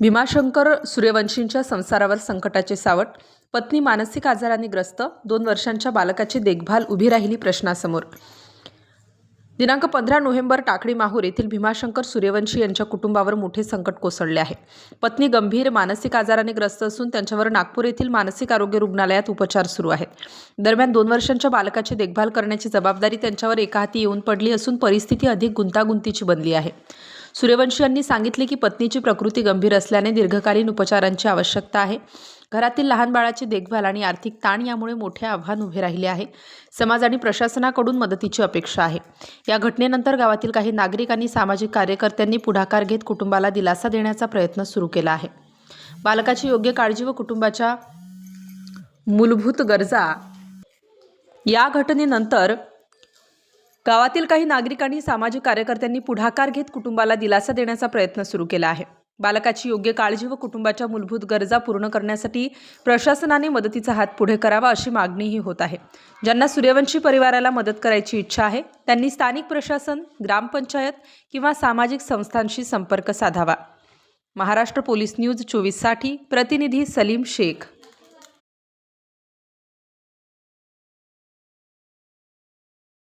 भीमाशंकर सूर्यवंशींच्या संसारावर संकटाचे सावट पत्नी मानसिक आजाराने ग्रस्त दोन वर्षांच्या बालकाची देखभाल उभी राहिली प्रश्नासमोर. दिनांक पंधरा नोव्हेंबर टाकडी माहूर येथील भीमाशंकर सूर्यवंशी यांच्या कुटुंबावर मोठे संकट कोसळले आहे. पत्नी गंभीर मानसिक आजाराने ग्रस्त असून त्यांच्यावर नागपूर येथील मानसिक आरोग्य रुग्णालयात उपचार सुरू आहेत. दरम्यान दोन वर्षांच्या बालकाची देखभाल करण्याची जबाबदारी त्यांच्यावर एका हाती येऊन पडली असून परिस्थिती अधिक गुंतागुंतीची बनली आहे. सूर्यवंशी यांनी सांगितले की पत्नीची प्रकृती गंभीर असल्याने दीर्घकालीन उपचारांची आवश्यकता आहे. घरातील लहान बाळाची देखभाल आणि आर्थिक ताण यामुळे मोठे आव्हान उभे राहिले आहे. समाज आणि प्रशासनाकडून मदतीची अपेक्षा आहे. या घटनेनंतर गावातील काही नागरिक आणि सामाजिक कार्यकर्त्यांनी पुढाकार घेत कुटुंबाला दिलासा देण्याचा प्रयत्न सुरू केला आहे. बालकाची योग्य काळजी व कुटुंबाच्या मूलभूत गरजा या घटनेनंतर गावातील काही नागरिक आणि सामाजिक कार्यकर्त्यांनी पुढाकार घेत कुटुंबाला दिलासा देण्याचा प्रयत्न सुरू केला आहे. बालकाची योग्य काळजी व कुटुंबाच्या मूलभूत गरजा पूर्ण करण्यासाठी प्रशासनाने मदतीचा हात पुढे करावा अशी मागणीही होत आहे. ज्यांना सूर्यवंशी परिवाराला मदत करायची इच्छा आहे त्यांनी स्थानिक प्रशासन ग्रामपंचायत किंवा सामाजिक संस्थांशी संपर्क साधावा. महाराष्ट्र पोलीस न्यूज चोवीससाठी प्रतिनिधी सलीम शेख.